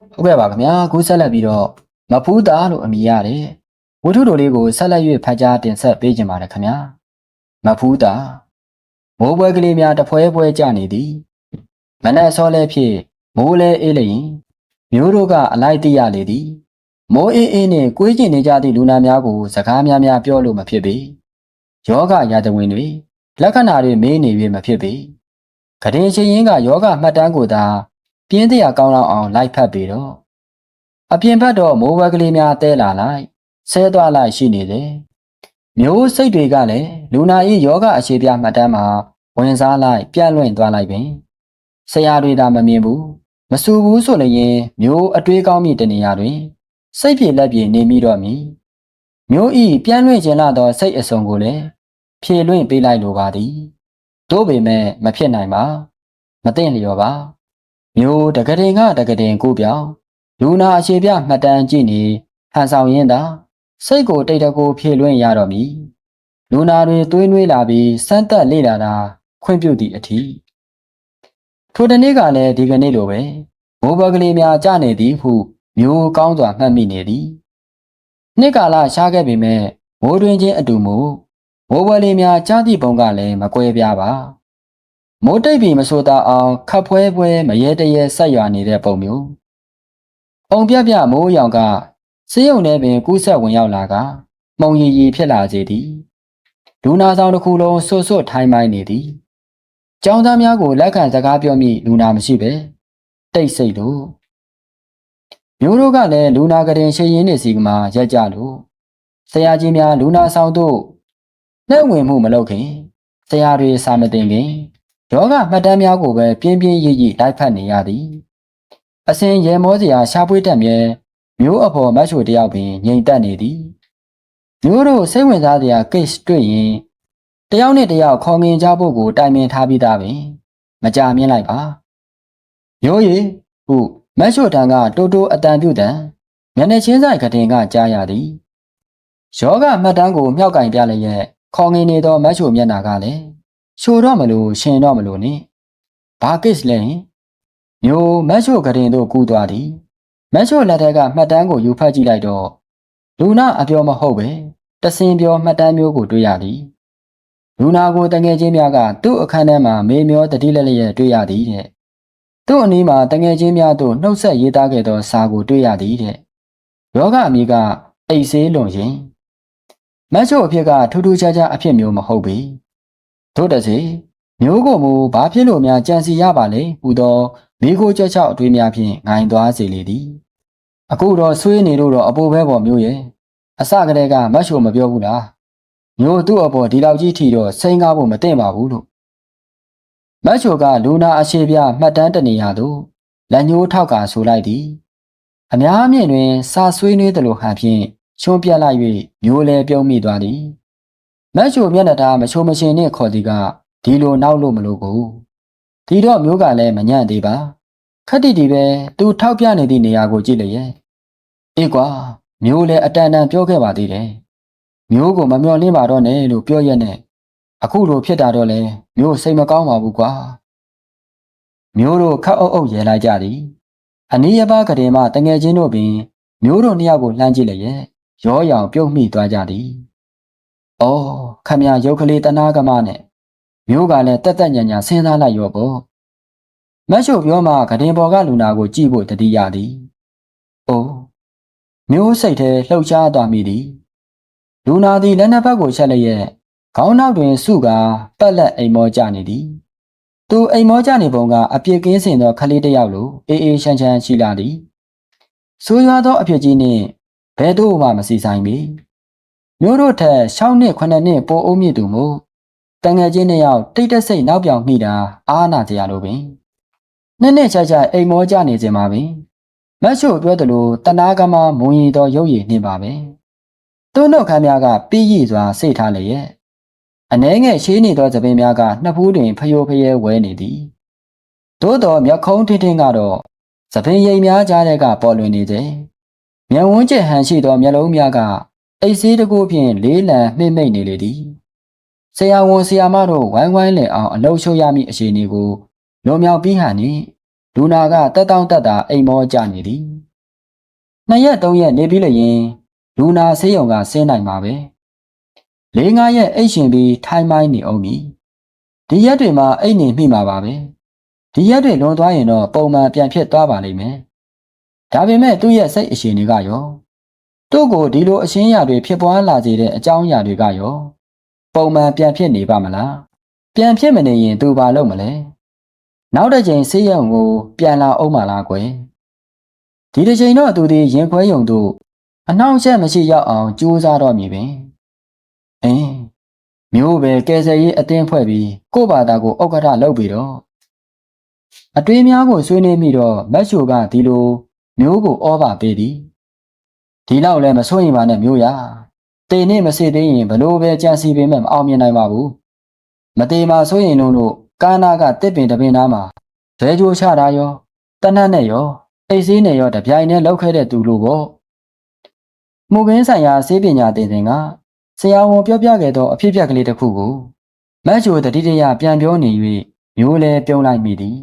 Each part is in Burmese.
ဟုတ်ကဲ့ပါခင်ဗျာခုဆက်လက်ပြီးတော့မဖူးသားလို့အမည်ရတယ်ဝတ္ထုတော်လေးကိုဆက်လက်၍ဖတ်ကြားတင်ဆက်ပေးကြပါရခင်ဗျာမဖူးသားမိုးပွဲကလေးများတဖွဲဖွဲကြနေသည်မနက်စောလဲဖြစ်မိုးလဲအေးလျင်မျိုးတို့ကအလိုက်တိရလေသည်မိုးအေးအေးနှင့်ကွေးကျင်နေကြသည့်လူနာများကိုစကားများများပြောလို့မဖြစ်ပေယောဂရာဇဝင်တွေလက္ခဏာတွေမေးနေ၍မဖြစ်ပေကရင်ချင်းရင်ကယောဂမှတ်တမ်းကိုသာ ပြင်းတရားကောင်းလောက်အောင်လိုက်ဖက်ပြီးတော့အပြင်ဘက်တော့မိုးဝဲကလေးများတဲလာလိုက်ဆဲသွားလိုက်ရှိနေတယ်မျိုးစိတ်တွေကလည်းလူနာ၏ယောဂအခြေပြမှတ်တမ်းမှာဝင်စားလိုက်ပြန့်လွင့်သွားလိုက်ပင်ဆရာတွေသာမမြင်ဘူးမဆူဘူးဆိုလျင်မျိုးအတွေးကောင်းမိတနေရာတွင်စိတ်ပြေလက်ပြေနေမိတော့မည်မျိုးဤပြန့်လွင့်ခြင်းလာသောစိတ်အစုံကိုလည်းဖြေလွင့်ပေးလိုက်လိုပါသည်တို့ပေမဲ့မဖြစ်နိုင်ပါမသိလျော်ပါ မျိုးတကတင်ကတကတင်ကိုပြောင်းလူနာအခြေပြမှတ်တမ်းကြည့်နေဟန်ဆောင်ရင်းသာစိတ်ကိုတိတ်တကိုဖြေလွင့်ရတော့မည်လူနာတွေသွေးနွေးလာပြီးစမ်းသက်လေ့လာတာခွင့်ပြုသည့်အထီးထိုတနေ့ကလည်းဒီကနေ့လိုပဲမိုးဘကလေးများကြနေသည်ဟုမျိုးကောင်းစွာမှတ်မိနေသည်နှစ်ကာလရှားခဲ့ပေမဲ့မိုးတွင်ချင်းအတူမူမိုးဘလေးများကြားသည့်ပုံကလည်းမကွဲပြားပါ မိုးတိတ်ပြီမဆိုတာအောင်ခပ်ဖွဲဖွဲမရဲတရဲဆက်ရွာနေတဲ့ပုံမျိုး။ပုံပြပြမိုးရောင်ကစေးရုံထဲပင်ကူးဆက်ဝင်ရောက်လာကမှုံရီရီဖြစ်လာစေသည်။လူနာဆောင်တစ်ခုလုံးဆွတ်ဆွတ်ထိုင်းမိုင်းနေသည်။ကျောင်းသားများကိုလက်ခံစကားပြောမိလူနာမရှိပဲ။တိတ်ဆိတ်လို့မျိုးတို့ကလည်းလူနာကရင်ရှိရင်နေစီကမှရက်ကြလို့ဆရာကြီးများလူနာဆောင်တို့လက်ဝင်မှုမလုပ်ခင်ဆရာတွေစာမတင်ခင် ယောဂမှတ်တမ်းများကိုပဲပြင်းပြင်းရိပ်ရိပ်လိုက်ဖတ်နေရသည်အစဉ်ရေမောစရာရှားပွေးတက်မြဲမျိုးအဖော်မတ်ချိုတယောက်ပင်ငြိမ်သက်နေသည်မျိုးတို့စိတ်ဝင်စားစရာ case တွေ့ရင်တယောက်နဲ့တယောက်ခေါ်ငင်ကြဖို့ကိုတိုင်ပင်ထားပြီးသားပင်မကြမြင်လိုက်ပါမျိုးရီဟုမတ်ချိုတန်ကတိုးတိုးအတန်ပြုတ်တန်မျက်နှာချင်းဆိုင်ကတင်ကကြားရသည်ယောဂမှတ်တမ်းကိုမြောက်ကင်ပြလျက်ခေါ်ငင်နေသောမတ်ချိုမျက်နှာကလည်း ရှိုတော့မလို့ရှင်တော့မလို့နိဘာကိစ္စလဲမျိုးမတ်ချိုကရင်တို့ကူးသွားသည်မတ်ချိုလက်ထက်ကမှတ်တမ်းကိုယူဖတ်ကြည့်လိုက်တော့လူနာအပြောမဟုတ်ပဲတစင်ပြောမှတ်တမ်းမျိုးကိုတွေ့ရသည်လူနာကိုတငယ်ချင်းများကသူ့အခန်းထဲမှာမေမျောတတိလက်လျက်တွေ့ရသည်တဲ့သူ့အနီးမှာတငယ်ချင်းများတို့နှုတ်ဆက်ရေးသားခဲ့သောစာကိုတွေ့ရသည်တဲ့ယောဂအမိကအိတ်ဆေးလွန်ရင်မတ်ချိုအဖြစ်ကထူးထူးခြားခြားအဖြစ်မျိုးမဟုတ်ပေ တို့တစေမျိုးကိုမူဘာဖြစ်လို့များကြံစီရပါလဲဟူသောမိကိုကြက်ချောက်အတွေးများဖြင့်ငိုင်သွားစေလေသည်အခုတော့ဆွေးနေလို့တော့အပိုပဲပေါ်မျိုးရဲ့အစကတည်းကမတ်ချိုမပြောဘူးလားမျိုးသူ့အပေါ်ဒီလောက်ကြီးထီတော့စိန်ကားဖို့မသင့်ပါဘူးလို့မတ်ချိုကလူနာအရှိပြမှတ်တမ်းတနေရသို့လက်ညှိုးထောက်ကဆိုလိုက်သည်အများမြင့်တွင်စာဆွေးနွေးသလိုဟန်ဖြင့်ချွန်းပြက်လိုက်၍မျိုးလဲပြုံးမိသွားသည် မတ်ချိုမျက်နှာသားမချိုမရှင်နှင့်ခေါ်သည်ကဒီလိုနောက်လို့မလို့ကိုဒီတော့မျိုးကလည်းမညံ့သေးပါခက်တီတီပဲသူထောက်ပြနေသည့်နေရာကိုကြည့်လျက်အေးကွာမျိုးလည်းအတန်တန်ပြောခဲ့ပါသေးတယ်မျိုးကိုမမျော်လင့်ပါတော့နဲ့လို့ပြောရက်နဲ့အခုလိုဖြစ်တာတော့လေမျိုးစိတ်မကောင်းပါဘူးကွာမျိုးတို့ခတ်အုပ်အုပ်ရဲလိုက်ကြသည်အနည်းရပါကလေးမှတငယ်ချင်းတို့ပင်မျိုးတို့နှစ်ယောက်ကိုလှမ်းကြည့်လျက်ရောရောင်ပြုတ်မိသွားကြသည်။ အော်ခမရရုပ်ကလေးတနာကမနဲ့မျိုးကလည်းတက်တက်ညံညံစဉ်းစားလိုက်ရောပေါ့။မတ်ချိုပြောမှဂဒင်ပေါ်ကလူနာကိုကြည့်ဖို့တတိယသည်။အိုးမျိုးစိတ်ထဲလှုပ်ရှားသွားမိသည်။လူနာသည်လက်နှစ်ဖက်ကိုချက်လျက်ခေါင်းနောက်တွင်စုကာပက်လက်အိမ်မောကြနေသည်။သူအိမ်မောကြနေပုံကအပြစ်ကင်းစင်သောခလေးတစ်ယောက်လိုအေးအေးချမ်းချမ်းရှိလာသည်။ဆိုးရွားသောအဖြစ်ကြီးနှင့်ဘယ်တော့မှမစီဆိုင်ပေ။ မျိုးတို့ထက်6နှစ်9နှစ်ပိုအုံးမြင့်သူမို့တငယ်ချင်းနှစ်ယောက်တိတ်တဆိတ်နောက်ပြောင်မိတာအားနာကြရလို့ပင်။နှစ်နှစ်ချာချာအိမ်မောကြနေခြင်းပါပင်။မတ်ချိုပြောသလိုတနာကမမုံရီတော်ရုပ်ရည်နှင့်ပါပဲ။သူ့နှုတ်ခမ်းများကပြီးရည်စွာစိတ်ထားလျက်အနှဲငယ်ရှိနေသောသပင်များကနှစ်ဖူးတွင်ဖျို့ဖျဲဝဲနေသည်။သို့တော်မျက်ခုံးထင်းထင်းကတော့သပင်ရိပ်များကြားတဲ့ကပေါ်လွင်နေတယ်။မျက်ဝန်းကျက်ဟန်ရှိသောမျက်လုံးများက အိတ်ဆေးတကူဖြင့်လေးလံမှိမ့်မိတ်နေလေသည်။ဆရာဝန်ဆရာမတို့ဝိုင်းဝိုင်းလည်အောင်အလှုပ်ရှုပ်ရမည့်အခြေအနေကိုလွန်မြောက်ပြီးဟန်နှင့်လူနာကတက်တောင့်တက်တာအိမ်မောကြနေသည်နှစ်ရက်သုံးရက်နေပြီးလျင်လူနာဆေးရုံကဆင်းနိုင်မှာပဲလေးငါးရက်အိတ်ရှင်ပြီးထိုင်းမိုင်းနေအောင်မည်ဒီရက်တွေမှာအိတ်နေမိမှာပါပဲဒီရက်တွေလွန်သွားရင်တော့ပုံမှန်ပြန်ဖြစ်သွားပါလိမ့်မယ်ဒါပေမဲ့သူ့ရဲ့စိတ်အရှင်တွေကရော သူ့ကိုဒီလိုအရှင်းအရာတွေဖြစ်ပွားလာစေတဲ့အကြောင်းအရာတွေကရောပုံမှန်ပြန်ဖြစ်နေပါမလားပြန်ဖြစ်မနေရင်သူဘာလုပ်မလဲနောက်တစ်ချိန်ဆေးရုံကိုပြန်လာအောင်မလားကွယ်ဒီတစ်ချိန်တော့သူဒီရင်ခွဲယုံတို့အနှောင့်အယှက်မရှိရောက်အောင်ကြိုးစားတော့မည်ပင်အင်းမျိုးပဲကယ်ဆယ်ရေးအတင်းဖွဲ့ပြီးကို့ဘာသာကိုဥက္ကဋ္ဌလုပ်ပြီးတော့အတွေးများကိုဆွေးနွေးမိတော့မတ်ချိုကဒီလိုမျိုးကိုဩဘာပေးသည် ဒီလောက်လည်းမစိုးရင်ပါနဲ့မျိုးရတေနဲ့မစေသေးရင်ဘလို့ပဲကြံစီပေမဲ့မအောင်မြင်နိုင်ပါဘူးမတေမှာဆိုရင်လို့ကာနာကတစ်ပင်တပင်သားမှာဇဲကြိုးချတာရောတနတ်နဲ့ရောအိတ်စည်းနဲ့ရောတပြိုင်နဲ့လောက်ခဲ့တဲ့သူလို့ပေါ့မှုခင်းဆိုင်ရာစေးပညာသင်စဉ်ကဆရာဝန်ပြောပြခဲ့သောအဖြစ်အပျက်ကလေးတစ်ခုကိုမတ်ချိုတတိတရပြန်ပြောနေ၍မျိုးလဲပြုံးလိုက်မိသည်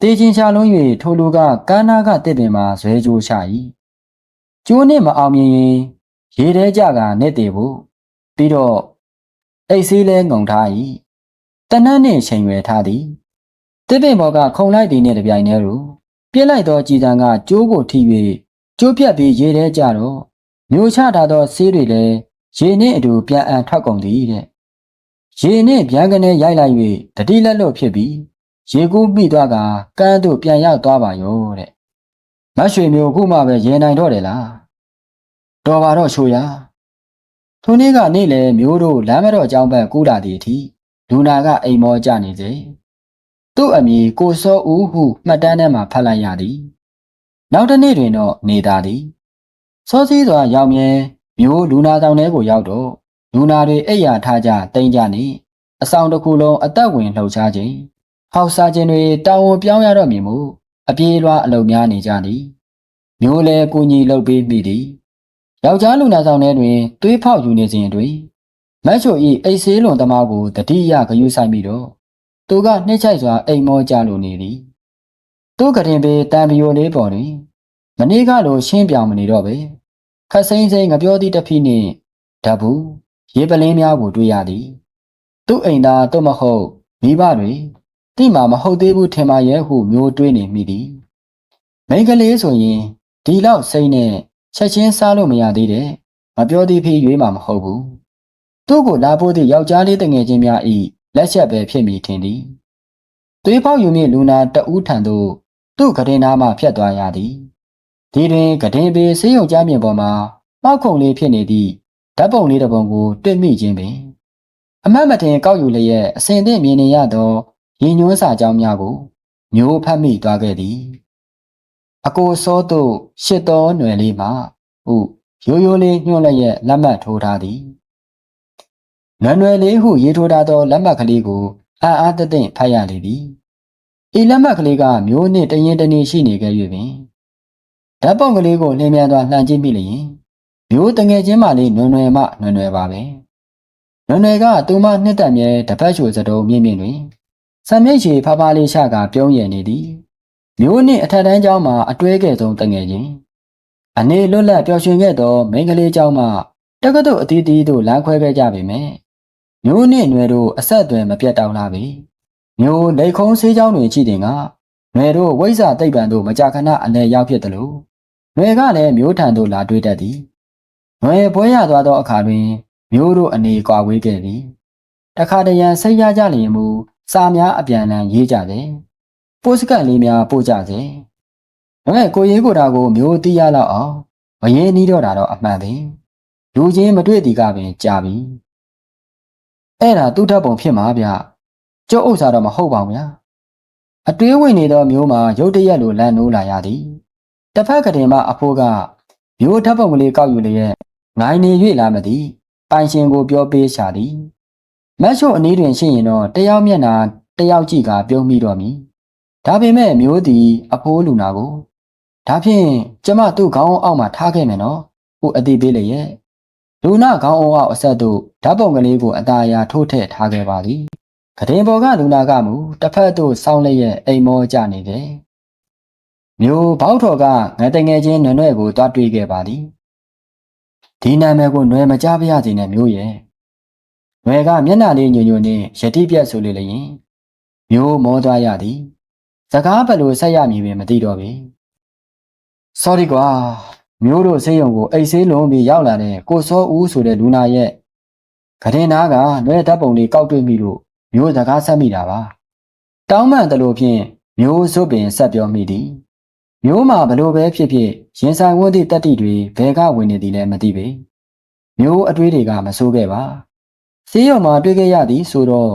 တေချင်းချလုံး၍ထိုလူကကာနာကတစ်ပင်မှာဇွဲကြိုးချ၏ ကျိုးနဲ့မအောင်မြင်ရင်ရေထဲကြကနဲ့တည်ဖို့ပြီးတော့အိတ်စည်းလဲငုံထား၏တနတ်နှင့်ချိန်ရွယ်ထားသည်တစ်ပင်ဘော်ကခုံလိုက်သည်နှင့်တပြိုင်တည်းသို့ပြစ်လိုက်သောကြည်တံကကျိုးကိုထိ၍ကျိုးပြတ်ပြီးရေထဲကြတော့မျိုးချထားသောဆေးတွေလည်းရေနှင့်အတူပြန်အံထွက်ကုန်သည်တဲ့ရေနှင့်ဗျံကနေရိုက်လိုက်၍တတိလက်လို့ဖြစ်ပြီးရေကူးမိသွားကကန်းတို့ပြန်ရောက်သွားပါရောတဲ့ မတ်ရွှေမျိုးခုမှပဲရေနိုင်တော့တယ်လားတော်ပါတော့ချိုရထိုနေ့ကနေ့လေမျိုးတို့လမ်းမတော်အကြောင်းဘက်ကူးလာသည့်အထိလူနာကအိမ်မောကြနေစေသူ့အမည်ကိုစောဦးဟုမှတ်တမ်းထဲမှာဖတ်လိုက်ရသည်နောက်တစ်နေ့တွင်တော့နေသားသည်စောစည်းစွာရောက်မြဲမျိုးလူနာဆောင်ထဲကိုရောက်တော့လူနာတွေအိပ်ယာထားကြတိမ်ကြနေအဆောင်တစ်ခုလုံးအသက်ဝင်လှုပ်ရှားခြင်းဟောက်စားခြင်းတွေတောင်းဝန်ပြောင်းရတော့မည်မို့ အပြေးလွှားအလုံများနေကြသည်မျိုးလဲကိုကြီးလှုပ်ပေးမိသည်ယောက်ျားလူနာဆောင်ထဲတွင်သွေးဖောက်ယူနေစဉ်တွင်မတ်ချိုဤအိတ်ဆေးလွန်သမားကိုတတိယဂယုဆိုင်ပြီးတော့သူကနှိမ့်ချိုက်စွာအိမ်မောကြလိုနေသည်သူကတင်ပေတံပီယိုလေးပေါ်တွင်မနေ့ကလိုရှင်းပြောင်မနေတော့ပဲခတ်စိမ့်စိမ့်ငပြောသည့်တဖိနှင့်ဓာဘူးရေပလင်းများကိုတွေ့ရသည် သူ့အိမ်သားတော့မဟုတ်မိဘတွေ တိမှမဟုတ်သေးဘူးထင်ပါရဲ့ဟုမျိုးတွေးနေမိသည်မိန်းကလေးဆိုရင်ဒီလောက်စိမ့်နဲ့ချက်ချင်းစားလို့မရသေးတဲ့မပြောသေးဖေးရွေးမှာမဟုတ်ဘူးသူ့ကိုလာဖို့သည့်ယောက်ျားလေးတငယ်ချင်းများဤလက်ချက်ပဲဖြစ်မိထင်သည်သွေးပေါက်ယူမြင့်လူနာတဦးထံသို့သူ့ကရင်သားမှဖြတ်သွားရသည်ဒီတွင်ကတင်ပေဆေးရုံကြားမြင်ပေါ်မှာပောက်ခုံလေးဖြစ်နေသည့်ဓာတ်ပုံလေးတစ်ပုံကိုတွေ့မိခြင်းပင်အမတ်မတင်ကောက်ယူလျက်အစဉ်သင့်မြင်နေရသော ရင်ညွှန်းစာကြောင်းများကိုမျိုးဖတ်မိသွားခဲ့သည်အကိုစောတို့ရှစ်တော်ຫນွယ်လေးမှဟုရိုးရိုးလေးညှို့လျက်လက်မှတ်ထိုးထားသည်နွယ်နွယ်လေးဟုရေးထိုးထားသောလက်မှတ်ကလေးကိုအာအားတသင့်ဖတ်ရလေသည်ဤလက်မှတ်ကလေးကမျိုးနှင့်တရင်တနေရှိနေခဲ့၍ပင်ဓာတ်ပုံကလေးကိုလင်းမြန်စွာလှန်ကြည့်မိလျင်မျိုးတငယ်ချင်းမလေးနွယ်နွယ်မှနွယ်နွယ်ပါပဲနွယ်နွယ်ကသူမနှစ်သက်မြဲတပတ်ချိုစတုံးမြင့်မြင့်တွင် ဆံမြိတ်ချီဖားဖားလေးချကပြုံးရည်နေသည်မျိုးနှင့်အထက်တန်းကျောင်းမှာအတွဲခဲ့ဆုံးတငယ်ချင်းအနေလွတ်လပ်ပျော်ရွှင်ခဲ့သောမိန်းကလေးကျောင်းမှတက္ကသိုလ်အသီးသီးသို့လမ်းခွဲခဲ့ကြပေမယ့်မျိုးနှင့်နွယ်တို့အဆက်အသွယ်မပြတ်တောင်းလာပြီမျိုးလိတ်ခုံးဆေးချောင်းတွင်ကြည့်တင်ကနွယ်တို့ဝိဇ္ဇာတိတ်ပံတို့မကြာခဏအလဲရောက်ဖြစ်တယ်လို့နွယ်ကလည်းမျိုးထံသို့လာတွေ့တတ်သည်နွယ်ပွဲရသွားသောအခါတွင်မျိုးတို့အနေကွာဝေးခဲ့သည်တခါတရံစိတ်ရကြလျင်မူ စာများအပြန်အလှန်ရေးကြတယ်ပို့စကတ်လေးများပို့ကြစေဒါပေမဲ့ကိုရေးကိုတာကိုမျိုးတီးရတော့အောင်မရင်းနီးတော့တာတော့အမှန်ပဲလူချင်းမတွေ့တီကပင်ကြာပြီအဲ့ဒါသူ့ထပ်ပုံဖြစ်မှာဗျကျုပ်ဥစ္စာတော့မဟုတ်ပါဘူးဗျာအတွေးဝင်နေသောမျိုးမှာရုတ်တရက်လိုလန့်နိုးလာရသည်တစ်ဖက်ကတည်းကအဖိုးကမျိုးထပ်ပုံကလေးကောက်ယူလျက်ငိုင်းနေ၍လာမသည်ပိုင်ရှင်ကိုပြောပေးရှာသည် မတ်ချိုအနည်းတွင်ရှိရင်တော့တယောက်မျက်နှာတယောက်ကြည့်ကပြုံးမိတော့မည်ဒါပေမဲ့မျိုးသည်အဖိုးလူနာကိုဒါဖြင့်ကျမသူ့ခေါင်းအောက်မှာထားခဲ့မယ်နော်ဟုအတိပေးလျက်လူနာခေါင်းအောက်အဆက်သို့ဓာတ်ပုံကလေးကိုအตาအရာထိုးထည့်ထားခဲ့ပါသည်ခတင်ပေါ်ကလူနာကမူတစ်ဖက်သို့စောင်းလျက်အိမ်မောကြနေတယ်မျိုးဘောက်တော်ကငတငယ်ချင်းနွယ်နွယ်ကိုတွားတွေ့ခဲ့ပါသည်ဒီနာမည်ကိုနွယ်မကြပါရစေနဲ့မျိုးရဲ့ နွယ်ကမျက်နှာလေးညွညွနဲ့ယတိပြက်ဆိုလေလျင်မျိုးမောသွားရသည်စကားဘယ်လိုဆက်ရမည်ပင်မသိတော့ပြီ sorry ကွာမျိုးတို့ဆေးရုံကိုအိတ်ဆေးလုံးပြီးရောက်လာတဲ့ကိုစောဦးဆိုတဲ့လူနာရဲ့ကရင်သားကနွဲဓာတ်ပုံလေးကောက်တွေ့ပြီလို့မျိုးစကားဆက်မိတာပါတောင်းမှန်တယ်လို့ဖြင့်မျိုးစွပင်ဆက်ပြောမိသည်မျိုးမှာဘလို့ပဲဖြစ်ဖြစ်ရင်ဆိုင်ဝတ်သည့်တက်တိတွေဘယ်ကဝင်နေသည်လဲမသိပေမျိုးအတွေးတွေကမဆိုးခဲ့ပါ ဆေးရုံမှာတွေ့ခဲ့ရသည်ဆိုတော့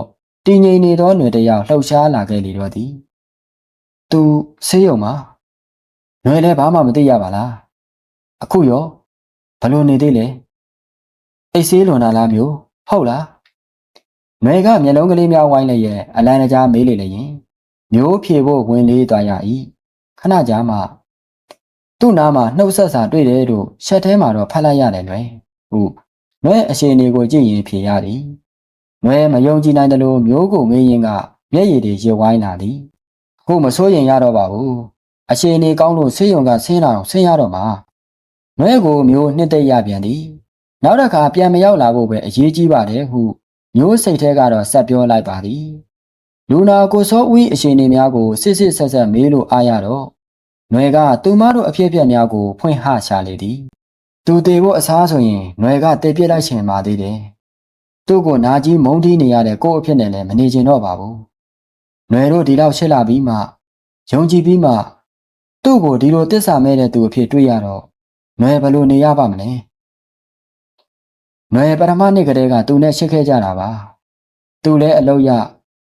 တည်ငြိမ်နေသောຫນွေတစ်ယောက်လှုပ်ရှားလာခဲ့လေတော့သည်သူဆေးရုံမှာຫນွေလည်းဘာမှမသိရပါလားအခုရောဘလို့နေသေးလဲအိတ်ဆေးလွန်လာလားမျိုးဟုတ်လားຫນွေကမျက်လုံးကလေးများဝိုင်းလိုက်ရဲ့အလန်းတကြားမေးလေလျင်မျိုးဖြေဖို့ဝင်လေးသွားရ၏ခဏကြာမှသူ့နားမှာနှုတ်ဆက်စာတွေ့တယ်လို့ရှက်ထဲမှာတော့ဖတ်လိုက်ရတယ်လွယ်ဟု တ်နွဲအရှိန်တွေကိုကြည့်ရင်ဖြေရသည်နွဲမယုံကြည်နိုင်တယ်လို့မျိုးကိုမေးရင်ကမျက်ရည်တွေရေဝိုင်းလာသည်ခုမစိုးရင်ရတော့ပါဘူးအရှိန်နေကောင်းလို့ဆေးရုံကဆင်းလာအောင်ဆင်းရတော့မှာနွဲကိုမျိုးနှစ်သိမ့်ရပြန်သည်နောက်တစ်ခါပြန်မရောက်လာဖို့ပဲအရေးကြီးပါတယ်ဟုမျိုးစိတ်ထဲကတော့ဆက်ပြောလိုက်ပါသည်လူနာကိုစောဦးအရှင်နေများကိုစစ်စစ်ဆက်ဆက်မေးလို့အားရတော့ຫນွေကသူမတို့အဖြစ်အပျက်များကိုဖွင့်ဟရှာလေသည် သူတေဖို့အစားဆိုရင်ຫນွေကတေပြစ်လိုက်ရှင်ပါသေးတယ်သူ့ကိုနာကြီးမုန်းတီးနေရတဲ့ကို့အဖြစ်နဲ့လည်းမနေချင်တော့ပါဘူးຫນွေတို့ဒီလောက်ရှစ်လာပြီးမှယုံကြည်ပြီးမှသူ့ကိုဒီလိုတစ္ဆာမဲ့တဲ့သူအဖြစ်တွေ့ရတော့ຫນွေဘယ်လိုနေရပါမလဲຫນွေပထမနှစ်ကတည်းကသူနဲ့ရှစ်ခဲ့ကြတာပါသူလည်းအလုပ်ရ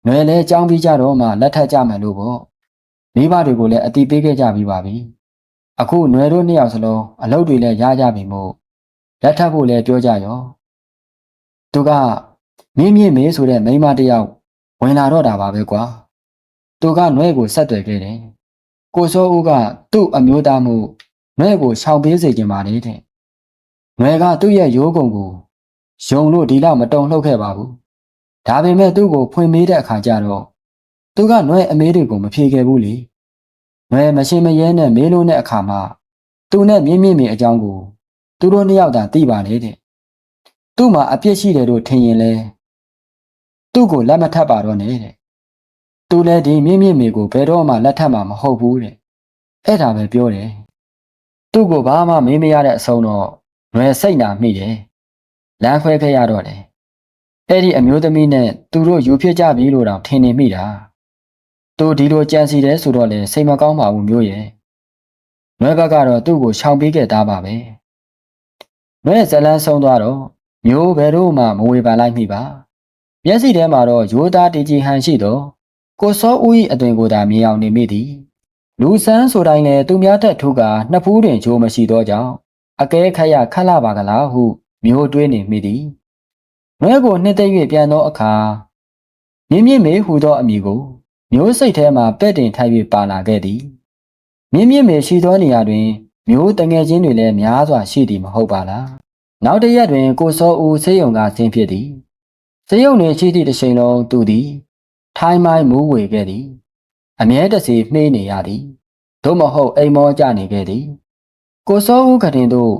နွယ်လဲကြောင်းပြီးကြတော့မှလက်ထပ်ကြမယ်လို့ပေါ့မိဘတွေကိုလည်းအတိပေးခဲ့ကြပြီးပါပြီ အခုနွယ်တို့နှစ်ယောက်စလုံးအလုပ်တွေလည်းရကြပြီမို့လက်ထပ်ဖို့လည်းပြောကြရောသူကမင်းမြင့်မေးဆိုတဲ့မိန်းမတစ်ယောက်ဝင်လာတော့တာပါပဲကွာသူကနွဲကိုဆက်သွယ်ခဲ့တယ်ကိုစောဦးကသူ့အမျိုးသားမှုနွဲကိုရှောင်ပေးစေချင်ပါတယ်တဲ့နွဲကသူ့ရဲ့ရိုးကုံကိုယုံလို့ဒီလောက်မတုံလှုပ်ခဲ့ပါဘူးဒါပေမဲ့သူ့ကိုဖွင့်မေးတဲ့အခါကျတော့သူကနွဲအမေးတွေကိုမဖြေခဲ့ဘူးလေ နွဲမရှင်းမရဲနဲ့မေးလို့တဲ့အခါမှာသူနဲ့မြင့်မြင့်မြင့်အကြောင်းကိုသူတို့နှစ်ယောက်သာသိပါလေတဲ့သူ့မှာအပြစ်ရှိတယ်လို့ထင်ရင်လဲသူ့ကိုလက်မထပ်ပါတော့နဲ့တဲ့သူလည်းဒီမြင့်မြင့်မေကိုဘယ်တော့မှလက်ထပ်မှာမဟုတ်ဘူးတဲ့အဲ့ဒါပဲပြောတယ်သူ့ကိုဘာမှမေးမရတဲ့အဆုံးတော့နွယ်စိတ်နာမိတယ်လမ်းခွဲခဲ့ရတော့တယ်အဲ့ဒီအမျိုးသမီးနဲ့သူတို့ယူဖြစ်ကြပြီလို့တောင်ထင်နေမိတာ သူဒီလိုကြံစီတယ်ဆိုတော့လေစိတ်မကောင်းပါဘူးမျိုးရဲ့နွဲဘက်ကတော့သူ့ကိုရှောင်ပေးခဲ့သားပါပဲနွဲဇလန်းဆုံးသွားတော့မျိုးဘယ်တော့မှမဝေဖန်လိုက်မိပါမျက်စိထဲမှာတော့ရိုးသားတည်ကြည်ဟန်ရှိတော့ကိုစောဦး၏အသွင်ကိုသာမြင်အောင်နေမိသည်လူဆန်းဆိုတိုင်းလည်းသူများတက်ထုကနှစ်ဖူးတွင်ဂျိုးမရှိသောကြောင့်အကဲခက်ရခက်လာပါကလားဟုမျိုးတွေးနေမိသည်နွဲကိုနှစ်သိမ့်၍ပြန်သောအခါမြင့်မြင့်မေဟူသောအမည်ကို မျိုးစိတ်ထဲမှပဲ့တင်ထိုက်၍ပါလာခဲ့သည်မြင့်မြင့်မေရှိသောနေရာတွင် မျိုးတငယ်ချင်းတွေလည်းများစွာရှိသည်မဟုတ်ပါလားနောက်တစ်ရက်တွင် ကိုစောဦးဆေးရုံကဆင်းဖြစ်သည်ဆေးရုံတွင်ရှိသည့်တစ်ချိန်လုံးသူသည် ထိုင်းမိုင်းမူးဝေခဲ့သည်အမြဲတစေမှေးနေရသည်သို့မဟုတ်အိမ်မောကြနေခဲ့သည်ကိုစောဦးကတင်တို့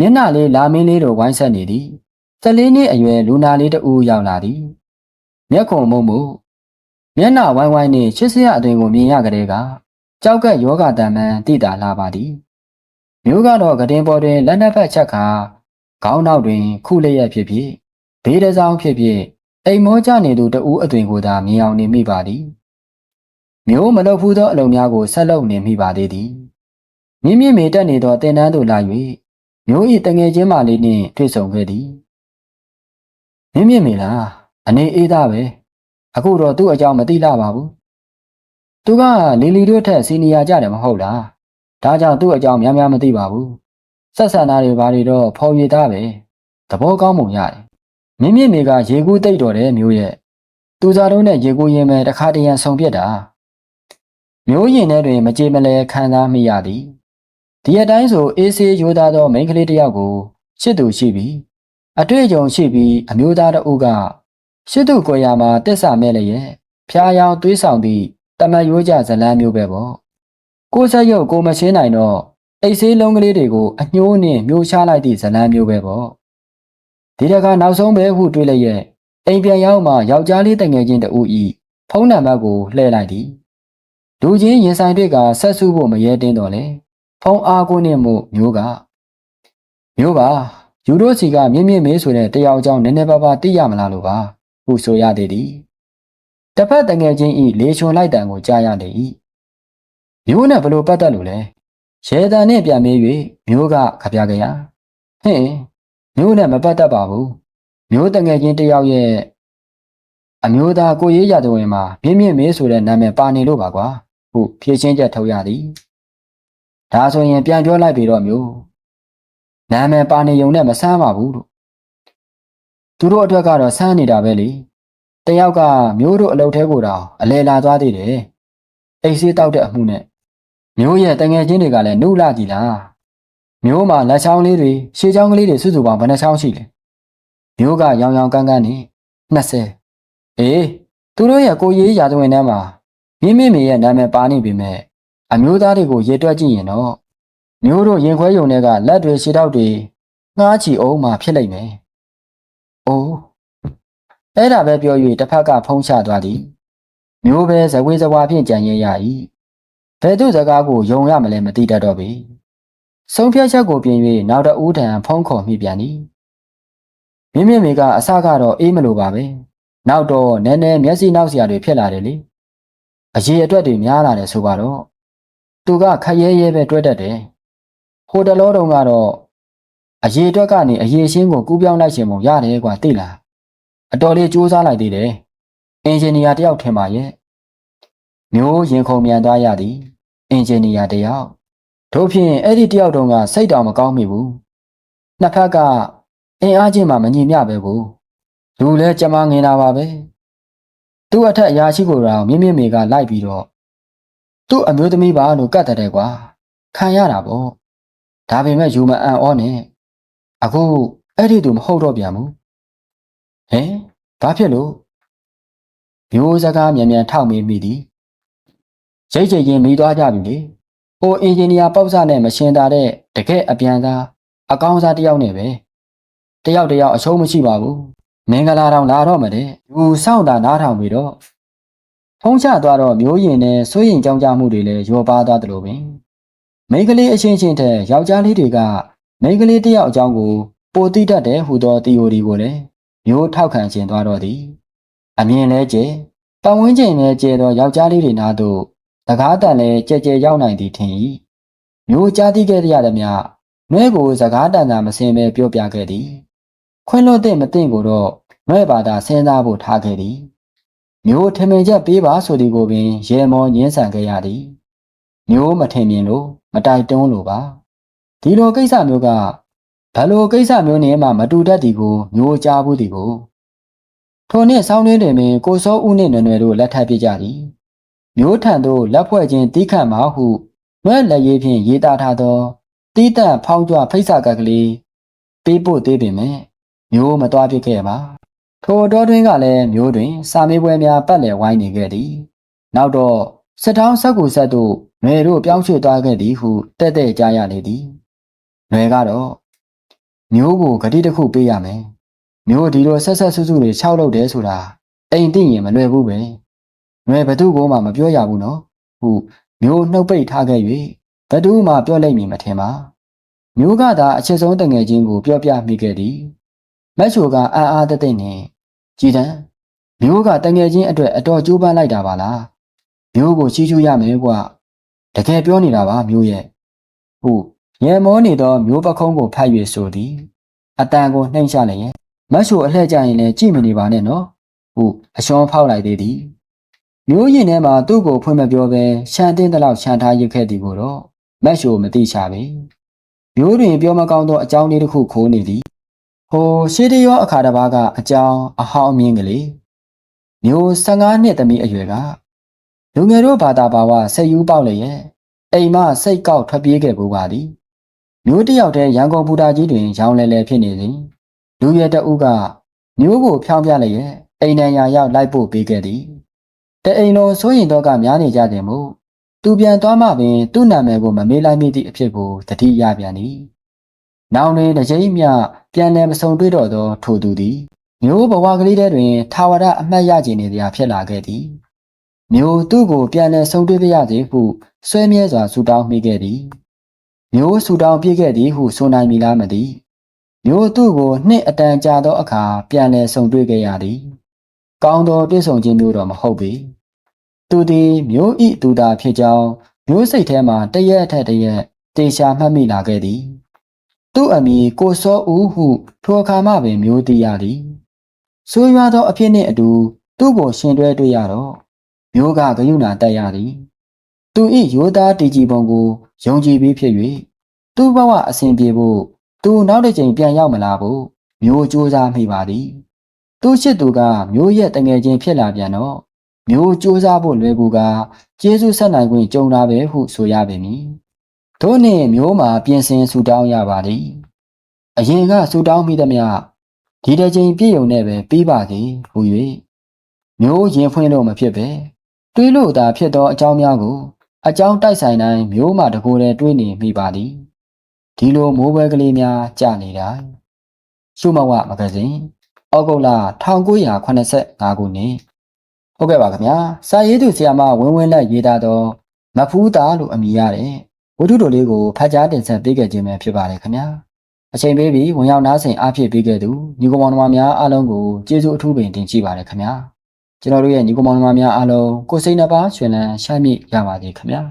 မျက်နှာလေးလာမင်းလေးတို့ဝိုင်းဆက်နေသည်14နှစ်အရွယ်လူနာလေးတဦးရောက်လာသည်မျက်ခုံမုံမှု မျက်နှာဝိုင်းဝိုင်းနှင့်ချစ်စရာအသွင်ကိုမြင်ရကြတဲ့ကကြောက်ကယောဂတံမှန်တိတာလာပါသည်မျိုးကတော့ကတင်ပေါ်တွင်လက်နှစ်ဖက်ချက်ခါခေါင်းနောက်တွင် ခုလျက်ဖြစ်ဖြစ်ဘေးတစောင်းဖြစ်ဖြစ်အိမ်မောကြနေသူတဦးအသွင်ကိုသာမြင်အောင်နေမိပါသည်မျိုးမလုပ်ဘူးသောအလုံများကိုဆက်လုပ်နေမိပါသေးသည်မြင့်မြင့်မေတက်နေသောတင်တန်းသို့လာ၍မျိုး၏တငယ်ချင်းမလေးနှင့်တွေ့ဆုံခဲ့သည်မြင့်မြင့်မေလားအနေအေးသားပဲ အခုတော့သူ့အကြောင်းမသိလာပါဘူးသူကလီလီတို့ထက်စီနီယာကြတယ်မဟုတ်လားဒါကြောင့်သူ့အကြောင်းများများမသိပါဘူးဆက်ဆံတာတွေဘာတွေတော့ဖော်ရည်သားပဲသဘောကောင်းပုံရတယ်မြင့်မြင့်မေကရေကူးတိတ်တော်တယ်မျိုးရဲ့သူစားတို့နဲ့ရေကူးရင်ပဲတခါတရံဆုံပြစ်တာမျိုးရင်ထဲတွင်မကြေမလဲခံစားမိရသည်ဒီအတိုင်းဆိုအေးဆေးရိုးသားသောမိန်းကလေးတစ်ယောက်ကိုချစ်သူရှိပြီးအတွေ့အကြုံရှိပြီးအမျိုးသားတအုပ်က ရှိတုကိုရာမှာတစ္ဆာမဲ့လည်းရဲ့ဖျားယောင်သွေးဆောင်သည့်တမတ်ရိုးကြဇလန်းမျိုးပဲပေါ့ကိုယ်ဆက်ရုပ်ကိုမရှင်းနိုင်တော့အိတ်ဆေးလုံးကလေးတွေကိုအညှိုးနဲ့မျိုးချလိုက်သည့်ဇလန်းမျိုးပဲပေါ့ဒီတကနောက်ဆုံးပဲဟုတွေးလိုက်ရဲ့အိမ်ပြန်ရောက်မှယောက်ျားလေးတငယ်ချင်းတဦးဤဖုန်းနံပါတ်ကိုလှည့်လိုက်သည်လူချင်းရင်ဆိုင်တွေကဆက်စုဖို့မရဲတင်းတော့လေဖုန်းအားကိုနဲ့မှုမျိုးကမျိုးပါယူရိုစီကမြင့်မြင့်မေးဆိုတဲ့တယောက်အကြောင်းနည်းနည်းပါးပါးသိရမလားလို့ပါ ဟုဆိုရသေးသည်တစ်ဖက်တငယ်ချင်းဤလေချွန်လိုက်တံကိုကြားရလေ၏မျိုးနဲ့ဘလို့ပတ်သက်လို့လဲရဲတန်နဲ့ပြန်မေး၍မျိုးကခပြကြရဟင်မျိုးနဲ့မပတ်သက်ပါဘူးမျိုးတငယ်ချင်းတယောက်ရဲ့အမျိုးသားကိုရေးရတဲ့ဝင်မှာမြင့်မြင့်မေးဆိုတဲ့နာမည်ပါနေလို့ပါကွာဟုဖြည့်ချင်းချက်ထုတ်ရသည်ဒါဆိုရင်ပြန်ပြောလိုက်ပြီတော့မျိုးနာမည်ပါနေုံနဲ့မဆန်းပါဘူးလို့ သူတို့အတွက်ကတော့ဆန်းနေတာပဲလေတယောက်ကမျိုးတို့အလုပ်ထဲကိုတောင်အလဲလာသွားသေးတယ်အိတ်ဆေးတောက်တဲ့အမှုနဲ့မျိုးရဲ့တငယ်ချင်းတွေကလည်းနှုတ်လာကြည်လားမျိုးမှာလက်ချောင်းလေးတွေရှေးချောင်းကလေးတွေစုစုပေါင်းဘယ်နှချောင်းရှိလဲမျိုးကရောင်ရောင်ကန်းကန်းနဲ့20အေးသူတို့ရဲ့ကိုရေးရာဇဝင်ထဲမှာမြင့်မြင့်မေရဲ့နာမည်ပါနေပြီမဲ့အမျိုးသားတွေကိုရေတွက်ကြည့်ရင်တော့မျိုးတို့ရင်ခွဲယုံတွေကလက်တွေခြေထောက်တွေငှားချီအောင်မှဖြစ်လိမ့်မယ်။ အိုးအဲ့ဒါပဲပြော၍တစ်ဖက်ကဖုံးချသွားသည်။မျိုးပဲဇဝေဇဝါဖြင့်ကြံရရ၏။ဘယ်သူစကားကိုယုံရမလဲမသိတတ်တော့ပေ။ဆုံးဖြတ်ချက်ကိုပြင်၍နောက်တဦးထံဖုံးခေါ်မိပြန်သည်။မြင့်မြင့်မေကအစကတော့အေးမလို့ပါပဲ။နောက်တော့နည်းနည်းမျက်စိနောက်စရာတွေဖြစ်လာတယ်လေ။အရေးအတွက်တွေများလာတယ်ဆိုပါတော့သူကခရဲရဲပဲတွဲတတ်တယ်ဟိုတလောတုံကတော့ အရေးအတွက်ကနေအရေးရှင်းကိုကူးပြောင်းလိုက်ခြင်းမို့ရတယ်ကွာသိလားအတော်လေးစူးစမ်းလိုက်သေးတယ်အင်ဂျင်နီယာတယောက်ထင်ပါရဲ့မျိုးရင်ခုန်မြန်သွားရသည်အင်ဂျင်နီယာတယောက်တို့ဖြင့်အဲ့ဒီတယောက်တုံးကစိတ်တောင်မကောင်းမိဘူးနှစ်ဖက်ကအင်အားချင်းမှမညီမျှပဲကိုလူလဲကြမငင်တာပါပဲသူ့အထက်အရာရှိကိုတော့မြင့်မြင့်မေကလိုက်ပြီးတော့သူ့အမျိုးသမီးပါလို့ကတ်တဲ့ကွာခံရတာပေါ့ဒါပေမဲ့ယူမအံ့ဩနဲ့ အခုအဲ့ဒီသူမဟုတ်တော့ပြန်ဘူးဟင်ဘာဖြစ်လို့မျိုးစကားမြန်မြန်ထောက်မေးမိသည်ရိတ်ချိတ်ရင်မိသွားကြပြီလေဟိုအင်ဂျင်နီယာပေါ့ဆနဲ့မရှင်တာတဲ့တကယ်အပြန်သားအကောင်းစားတယောက်နဲ့ပဲတယောက်တယောက်အရှုံးမရှိပါဘူးမင်္ဂလာတောင်လာတော့မတဲ့ယူစောင့်တာနားထောင်ပြီးတော့ဖုံးချသွားတော့မျိုးရင်နဲ့စိုးရင်ကြောင်းကြမှုတွေလည်းရောပါသွားတယ်လို့ပင်မိန်းကလေးအချင်းချင်းတဲ့ယောက်ျားလေးတွေက မိန်းကလေးတယောက်အကြောင်းကိုပိုတိတတ်တယ်ဟူသောသီယိုရီကိုလည်းမျိုးထောက်ခံခြင်းသွားတော့သည်အမြင်လဲကျဲပတ်ဝန်းကျင်လဲကျဲသောယောက်ျားလေးတွေနာသို့တကားတန်လဲကြဲကြဲရောက်နိုင်သည်ထင်၏မျိုးကြားသိခဲ့ရသည်မြနှဲကိုစကားတန်တာမစင်ပဲပြောပြခဲ့သည် ခွင့်လွတ်တဲ့မသိကိုတော့နှဲပါတာစဉ်းစားဖို့ထားခဲ့သည်မျိုးထမင်ချက်ပေးပါဆိုသည်ကိုပင်ရေမောညင်းဆန်ခဲ့ရသည်မျိုးမထင်မြင်လို့မတိုက်တွန်းလို့ပါ ဒီလိုကိစ္စမျိုးကဘယ်လိုကိစ္စမျိုးနဲ့မှမတူတတ်သည်ကိုမျိုးကြားဘူးသည်ကိုထိုနှစ်ဆောင်းတွင်တွင်ပင်ကိုစောဦးနှင့်နွယ်နွယ်တို့လက်ထပ်ပြကြသည်မျိုးထံသို့လက်ဖွဲ့ခြင်းတီးခတ်မှာဟုနွဲ့လက်ရည်ဖြင့်ရေးသားထားသောတီးတန့်ဖောင်းကြွဖိတ်စာကကလေးပေးပို့သေးပေမဲ့မျိုးမသွားဖြစ်ခဲ့ပါထိုတော်တွင်ကလည်းမျိုးတွင် စာမေးပွဲများပတ်လည်ဝိုင်းနေခဲ့သည်နောက်တော့စစ်တောင်းဆက်ကူဆက်တို့နွယ်တို့ပြောင်းရွှေ့သွားခဲ့သည်ဟုတဲ့တဲ့ကြားရလေသည် နွယ်ကတော့မျိုးကိုဂတိတစ်ခုပေးရမယ်မျိုးဒီလိုဆက်ဆက်ဆုစုတွေခြောက်လုပ်တယ်ဆိုတာအိမ်သိရင်မလွယ်ဘူးပဲနွယ်ဘသူကမှမပြောရဘူးနော်ဟုမျိုးနှုတ်ပိတ်ထားခဲ့၍ဘသူမှပြောလိုက်မည်မထင်ပါမျိုးကသာအချက်ဆုံးတငယ်ချင်းကိုပြောပြမိခဲ့သည်မက်ချိုကအာအာတသိမ့်နဲ့ကြည်တန်းမျိုးကတငယ်ချင်းအတွက်အတော်ကြိုးပမ်းလိုက်တာပါလားမျိုးကိုချီးကျူးရမယ်ကွာတကယ်ပြောနေတာပါမျိုးရဲ့ဟုတ် ရဲမောနေသောမျိုးပခုံးကိုဖတ်၍ဆိုသည်အတန်ကိုနှိမ့်ချလိုက်ရဲ့မတ်ချိုအလှည့်ကြရင်လည်းကြည့်မနေပါနဲ့နော်ဟုတ်အရှောင်းဖောက်လိုက်သေးသည်မျိုးရင်ထဲမှာသူ့ကိုဖွင့်မပြောဘဲရှန်တင်းတလောက်ရှန်ထားရခဲ့သည်ကိုတော့မတ်ချိုမသိချပေမျိုးတွင်ပြောမကောင်းသောအကြောင်းလေးတစ်ခုခိုးနေသည်ဟိုရှေးတရောအခါတစ်ပါးကအကြောင်းအဟောင်းအမြင်ကလေးမျိုး15နှစ်သမီးအရွယ်ကလူငယ်တို့ဘာသာဘာဝစိတ်ယူပေါက်လျက်အိမ်မစိတ်ကောက်ထွက်ပြေးခဲ့ပူပါသည် မျိုးတယောက်တည်းရန်ကုန်ဘူတာကြီးတွင်ရောင်းလဲလဲဖြစ်နေစဉ်လူရဲတအုပ်ကမျိုးကိုဖြောင်းပြလျက်အိမ်နံရရောက်လိုက်ပို့ပေးခဲ့သည်တအိမ်လုံးစိုးရင်တော့ကများနေကြတယ်မို့သူပြန်သွားမှပင်သူ့နာမည်ကိုမမေးလိုက်မိသည့်အဖြစ်ကိုတတိယပြန်သည်နောင်တွင်တစ်ချိန်မျှပြန်လည်မဆုံတွေ့တော့သောထိုသူသည်မျိုးဘဝကလေးတွင်ထာဝရအမှတ်ရခြင်းနေရာဖြစ်လာခဲ့သည်မျိုးသူ့ကိုပြန်လည်ဆုံတွေ့ပါရစေဟုဆွဲမြဲစွာဆူတောင်းမိခဲ့သည် မျိုးဆူတောင်းပြည့်ခဲ့သည်ဟုဆိုနိုင်မည်လားမသိမျိုးသူ့ကိုနှစ်အတန်ကြာသောအခါပြန်လည်ဆုံတွေ့ခဲ့ရသည်ကောင်းသောတွေ့ဆုံခြင်းမျိုးတော့မဟုတ်ပေသူသည်မျိုးဤသူသာဖြစ်ကြောင်းမျိုးစိတ်ထဲမှာတရက်အထက်တရက်တေချာမှတ်မိလာခဲ့သည်သူ့အမည်ကိုစောဦးဟုထိုအခါမှပင်မျိုးသိရသည်ဆိုးရွားသောအဖြစ်နှင့်အတူသူ့ကိုရှင်တွဲတွေ့ရတော့မျိုးကဂယုဏတက်ရသည် သူ၏ရိုးသားတည်ကြည်ပုံကိုယုံကြည်ပြီးဖြစ်၍သူ့ဘဝအစဉ်ပြေဖို့သူနောက်တစ်ချိန်ပြန်ရောက်မလာဖို့မျိုးစူးစမ်းမိပါသည်သူ့ချစ်သူကမျိုးရဲ့တငယ်ချင်းဖြစ်လာပြန်တော့မျိုးစူးစမ်းဖို့လွယ်ကူကကျေးဇူးဆက်နိုင်ခွင့်ကြုံလာပဲဟုဆိုရပေမည်ထို့နှင့်မျိုးမှာပြင်ဆင်ဆူတောင်းရပါသည်အရင်ကဆူတောင်းမိသမျှဒီတစ်ချိန်ပြည့်ုံနဲ့ပဲပြီးပါသည်ဟူ၍မျိုးရင်ဖွင့်လို့မဖြစ်ပဲတွေးလို့သာဖြစ်သောအကြောင်းများကို အကြောင်းတိုက်ဆိုင်တိုင်းမျိုးမှတကိုယ်တည်းတွေးနေမိပါသည်ဒီလိုမိုးပွဲကလေးများကြာနေတာရှုမဝမဂဇင်းဩဂုတ်လ1985ခုနှစ်ဟုတ်ကဲ့ပါခင်ဗျာစာရေးသူဆရာမဝင်းဝင်းလက်ရေးသားသောမဖူးသားလို့အမည်ရတဲ့ဝတ္ထုတိုလေးကိုဖတ်ကြားတင်ဆက်ပေးခဲ့ခြင်းပဲဖြစ်ပါတယ်ခင်ဗျာအချိန်ပေးပြီးဝင်ရောက်နားဆင်အားဖြည့်ပေးခဲ့သူညီကောင်မောင်နှမများအားလုံးကိုကျေးဇူးအထူးပင်တင်ရှိပါတယ်ခင်ဗျာ ကျွန်တော်တို့ရဲ့ညီကောင်မောင်နှမများအားလုံးကိုယ်စိတ်နှပါရှင်လန်းရှားမြင့်ရပါစေခင်ဗျာ